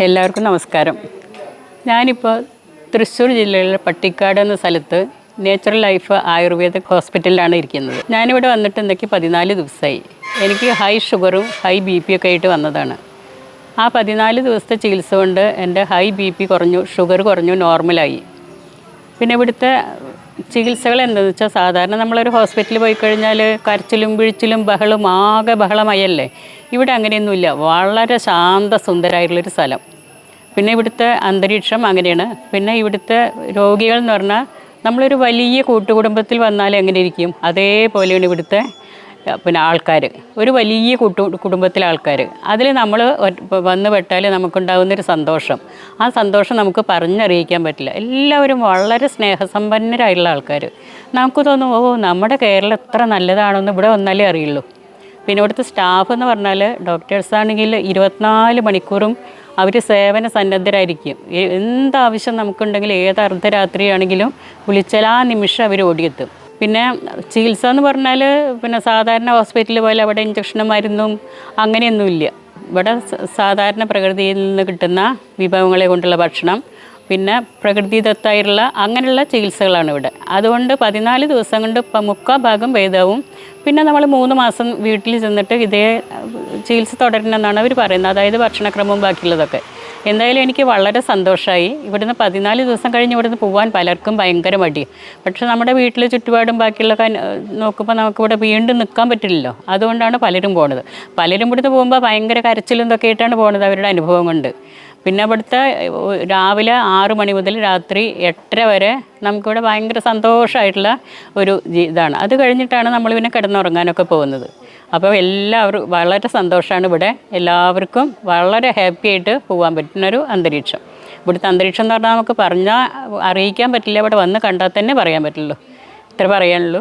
എല്ലാവർക്കും നമസ്കാരം. ഞാനിപ്പോൾ തൃശ്ശൂർ ജില്ലയിലെ പട്ടിക്കാട് എന്ന സ്ഥലത്ത് നേച്ചുറൽ ലൈഫ് ആയുർവേദ ഹോസ്പിറ്റലിലാണ് ഇരിക്കുന്നത്. ഞാനിവിടെ വന്നിട്ട് എന്തൊക്കെ പതിനാല് ദിവസമായി എനിക്ക് ഹൈ ഷുഗറും ഹൈ ബി പി ഒക്കെ ആയിട്ട് വന്നതാണ്. ആ പതിനാല് ദിവസത്തെ ചികിത്സ കൊണ്ട് എന്റെ ഹൈ ബി പി കുറഞ്ഞു ഷുഗർ കുറഞ്ഞു നോർമലായി പിന്നെ ഇവിടുത്തെ ചികിത്സകൾ എന്താണെന്ന് വെച്ചാൽ സാധാരണ നമ്മളൊരു ഹോസ്പിറ്റലിൽ പോയി കഴിഞ്ഞാൽ കരച്ചിലും പിഴിച്ചിലും ബഹളും ആകെ ബഹളമയല്ലേ ഇവിടെ അങ്ങനെയൊന്നുമില്ല. വളരെ ശാന്ത സുന്ദരമായിട്ടുള്ളൊരു സ്ഥലം. പിന്നെ ഇവിടുത്തെ അന്തരീക്ഷം അങ്ങനെയാണ്. പിന്നെ ഇവിടുത്തെ രോഗികൾ എന്ന് പറഞ്ഞാൽ നമ്മളൊരു വലിയ കൂട്ടുകുടുംബത്തിൽ വന്നാൽ എങ്ങനെ ഇരിക്കും? അതേപോലെയാണ് ഇവിടുത്തെ പിന്നെ ആൾക്കാർ ഒരു വലിയ കൂട്ടു കുടുംബത്തിലെ ആൾക്കാർ അതിൽ നമ്മൾ വന്ന് പെട്ടാൽ നമുക്കുണ്ടാകുന്നൊരു സന്തോഷം. ആ സന്തോഷം നമുക്ക് പറഞ്ഞറിയിക്കാൻ പറ്റില്ല. എല്ലാവരും വളരെ സ്നേഹസമ്പന്നരായിട്ടുള്ള ആൾക്കാർ നമുക്ക് തോന്നും ഓ നമ്മുടെ കേരളം എത്ര നല്ലതാണെന്ന് ഇവിടെ വന്നാലേ അറിയുള്ളൂ. പിന്നെ ഇവിടുത്തെ സ്റ്റാഫ് എന്ന് പറഞ്ഞാൽ ഡോക്ടേഴ്സ് ആണെങ്കിൽ ഇരുപത്തിനാല് മണിക്കൂറും അവർ സേവന സന്നദ്ധരായിരിക്കും. എന്താവശ്യം നമുക്കുണ്ടെങ്കിൽ ഏത് അർദ്ധരാത്രിയാണെങ്കിലും വിളിച്ചാൽ ആ നിമിഷം അവർ ഓടിയെത്തും. പിന്നെ ചികിത്സ എന്ന് പറഞ്ഞാൽ പിന്നെ സാധാരണ ഹോസ്പിറ്റലിൽ പോലെ അവിടെ ഇഞ്ചക്ഷനും മരുന്നും അങ്ങനെയൊന്നുമില്ല. ഇവിടെ സാധാരണ പ്രകൃതിയിൽ നിന്ന് കിട്ടുന്ന വിഭവങ്ങളെ കൊണ്ടുള്ള ഭക്ഷണം പിന്നെ പ്രകൃതിദത്തായിട്ടുള്ള അങ്ങനെയുള്ള ചികിത്സകളാണ് ഇവിടെ. അതുകൊണ്ട് പതിനാല് ദിവസം കൊണ്ട് മുക്കാൽ ഭാഗം ഭേദവും. പിന്നെ നമ്മൾ മൂന്ന് മാസം വീട്ടിൽ ചെന്നിട്ട് ഇതേ ചികിത്സ തുടരണമെന്നാണ് അവർ പറയുന്നത്. അതായത് ഭക്ഷണക്രമവും ബാക്കിയുള്ളതൊക്കെ. എന്തായാലും എനിക്ക് വളരെ സന്തോഷമായി ഇവിടുന്ന് പതിനാല് ദിവസം കഴിഞ്ഞ് ഇവിടുന്ന് പോകാൻ പലർക്കും ഭയങ്കര മടി. പക്ഷേ നമ്മുടെ വീട്ടിലെ ചുറ്റുപാടും ബാക്കിയുള്ള നോക്കുമ്പോൾ നമുക്കിവിടെ വീണ്ടും നിൽക്കാൻ പറ്റില്ലല്ലോ. അതുകൊണ്ടാണ് പലരും പോണത്. പലരും ഇവിടുന്ന് പോകുമ്പോൾ ഭയങ്കര കരച്ചിലും ഇതൊക്കെ ആയിട്ടാണ് പോകുന്നത് അവരുടെ അനുഭവം കൊണ്ട്. പിന്നെ ഇവിടുത്തെ രാവിലെ ആറ് മണി മുതൽ രാത്രി എട്ടര വരെ നമുക്കിവിടെ ഭയങ്കര സന്തോഷമായിട്ടുള്ള ഒരു ഇതാണ്. അത് കഴിഞ്ഞിട്ടാണ് നമ്മൾ പിന്നെ കിടന്നുറങ്ങാനൊക്കെ പോകുന്നത്. അപ്പോൾ എല്ലാവരും വളരെ സന്തോഷമാണ് ഇവിടെ. എല്ലാവർക്കും വളരെ ഹാപ്പി ആയിട്ട് പോകാൻ പറ്റുന്നൊരു അന്തരീക്ഷം. ഇവിടുത്തെ അന്തരീക്ഷം എന്ന് പറഞ്ഞാൽ നമുക്ക് പറഞ്ഞാൽ അറിയിക്കാൻ പറ്റില്ല. ഇവിടെ വന്ന് കണ്ടാൽ തന്നെ പറയാൻ പറ്റുള്ളൂ ഇത്ര പറയാനുള്ളൂ.